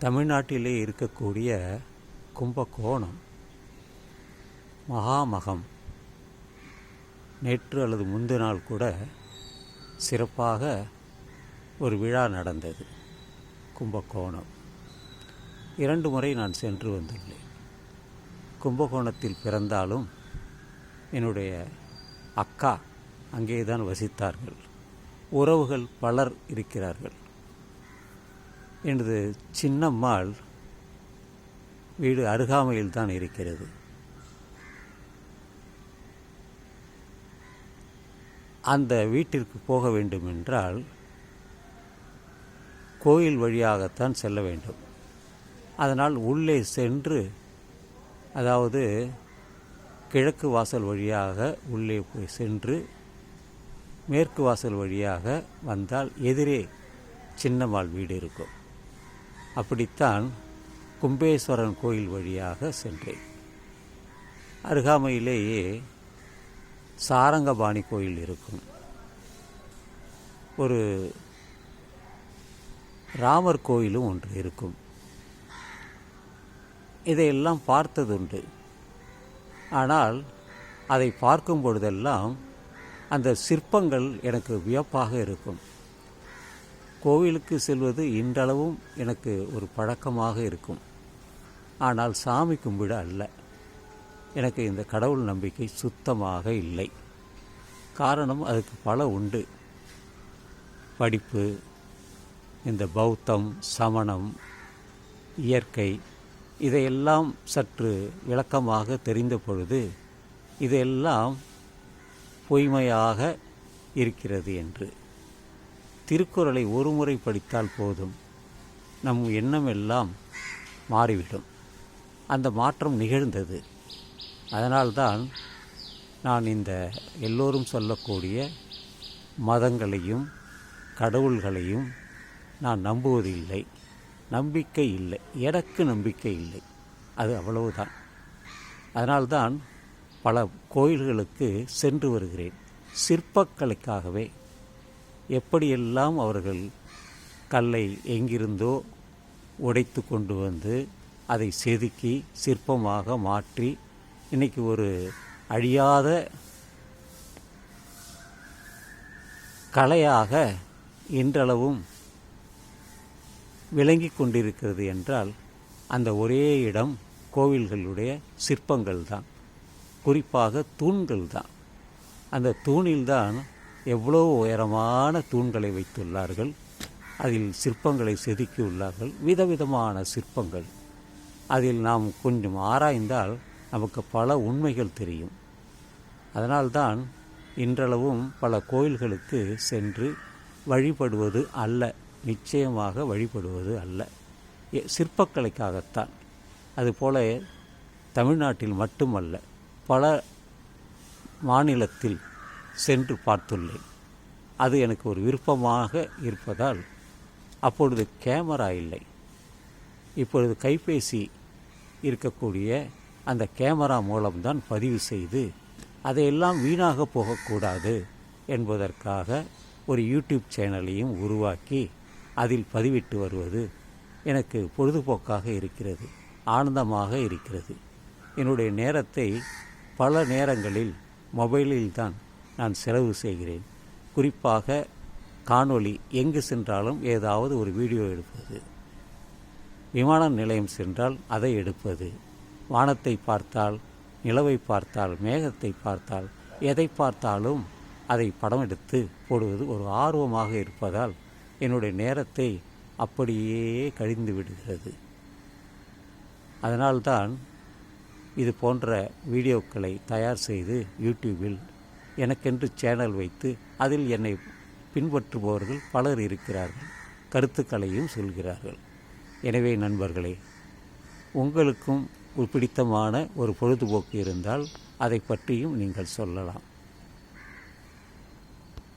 தமிழ்நாட்டிலே இருக்கக்கூடிய கும்பகோணம் மகாமகம். நேற்று அல்லது முந்தின நாள் கூட சிறப்பாக ஒரு விழா நடந்தது கும்பகோணம். இரண்டு முறை நான் சென்று வந்துள்ளேன். கும்பகோணத்தில் பிறந்தாலும் என்னுடைய அக்கா அங்கே தான் வசித்தார்கள். உறவுகள் பலர் இருக்கிறார்கள். எனது சின்னம்மாள் வீடு அருகாமையில் தான் இருக்கிறது. அந்த வீட்டிற்கு போக வேண்டுமென்றால் கோயில் வழியாகத்தான் செல்ல வேண்டும். அதனால் உள்ளே சென்று அதாவது கிழக்கு வாசல் வழியாக உள்ளே போய் சென்று மேற்கு வாசல் வழியாக வந்தால் எதிரே சின்னம்மாள் வீடு இருக்கும். அப்படித்தான் கும்பேஸ்வரன் கோயில் வழியாக சென்றேன். அருகாமையிலேயே சாரங்கபாணி கோயில் இருக்கும். ஒரு ராமர் கோயிலும் ஒன்று இருக்கும். இதையெல்லாம் பார்த்ததுண்டு. ஆனால் அதை பார்க்கும் பொழுதெல்லாம் அந்த சிற்பங்கள் எனக்கு வியப்பாக இருக்கும். கோவிலுக்கு செல்வது இன்றளவும் எனக்கு ஒரு பழக்கமாக இருக்கும். ஆனால் சாமி கும்பிட அல்ல. எனக்கு இந்த கடவுள் நம்பிக்கை சுத்தமாக இல்லை. காரணம் அதுக்கு பல உண்டு. படிப்பு இந்த பௌத்தம் சமணம் இயற்கை இதையெல்லாம் சற்று விளக்கமாக தெரிந்த பொழுது இதையெல்லாம் பொய்மையாக இருக்கிறது என்று. திருக்குறளை ஒருமுறை படித்தால் போதும். நம் எண்ணமெல்லாம் மாறிவிடும். அந்த மாற்றம் நிகழ்ந்தது. அதனால்தான் நான் இந்த எல்லோரும் சொல்லக்கூடிய மதங்களையும் கடவுள்களையும் நான் நம்புவதில்லை. நம்பிக்கை இல்லை. எனக்கு நம்பிக்கை இல்லை. அது அவ்வளவுதான். அதனால்தான் பல கோயில்களுக்கு சென்று வருகிறேன். சிற்பக்கலைக்காகவே எப்படியெல்லாம் அவர்கள் கல்லை எங்கிருந்தோ உடைத்து கொண்டு வந்து அதை செதுக்கி சிற்பமாக மாற்றி இன்னைக்கு ஒரு அழியாத கலையாக இன்றளவும் விளங்கி கொண்டிருக்கிறது என்றால் அந்த ஒரே இடம் கோவில்களுடைய சிற்பங்கள் தான் குறிப்பாக தூண்கள் தான் அந்த தூணில்தான் எவ்வளோ உயரமான தூண்களை வைத்துள்ளார்கள் அதில் சிற்பங்களை செதுக்கியுள்ளார்கள் விதவிதமான சிற்பங்கள். அதில் நாம் கொஞ்சம் ஆராய்ந்தால் நமக்கு பல உண்மைகள் தெரியும். அதனால்தான் இன்றளவும் பல கோயில்களுக்கு சென்று வழிபடுவது அல்ல நிச்சயமாக வழிபடுவது அல்ல. எ- சிற்பக்கலைக்காகத்தான். அதுபோல தமிழ்நாட்டில் மட்டுமல்ல பல மாநிலத்தில் சென்று பார்த்துள்ளேன். அது எனக்கு ஒரு விருப்பமாக இருப்பதால் அப்பொழுது கேமரா இல்லை. இப்பொழுது கைபேசி இருக்கக்கூடிய அந்த கேமரா மூலம்தான் பதிவு செய்து அதையெல்லாம் வீணாக போகக்கூடாது என்பதற்காக ஒரு யூடியூப் சேனலையும் உருவாக்கி அதில் பதிவிட்டு வருவது எனக்கு பொழுதுபோக்காக இருக்கிறது ஆனந்தமாக இருக்கிறது. என்னுடைய நேரத்தை பல நேரங்களில் மொபைலில் தான் நான் செலவு செய்கிறேன். குறிப்பாக காணொளி எங்கு சென்றாலும் ஏதாவது ஒரு வீடியோ எடுப்பது. விமான நிலையம் சென்றால் அதை எடுப்பது. வானத்தை பார்த்தால் நிலவை பார்த்தால் மேகத்தை பார்த்தால் எதை பார்த்தாலும் அதை படம் எடுத்து போடுவது ஒரு ஆர்வமாக இருப்பதால் என்னுடைய நேரத்தை அப்படியே கழிந்து விடுகிறது. அதனால்தான் இது போன்ற வீடியோக்களை தயார் செய்து யூடியூபில் எனக்கென்று சேனல் வைத்து அதில் என்னை பின்பற்றுபவர்கள் பலர் இருக்கிறார்கள். கருத்துக்களையும் சொல்கிறார்கள். எனவே நண்பர்களே உங்களுக்கும் ஒரு பிடித்தமான ஒரு பொழுதுபோக்கு இருந்தால் அதை பற்றியும் நீங்கள் சொல்லலாம்.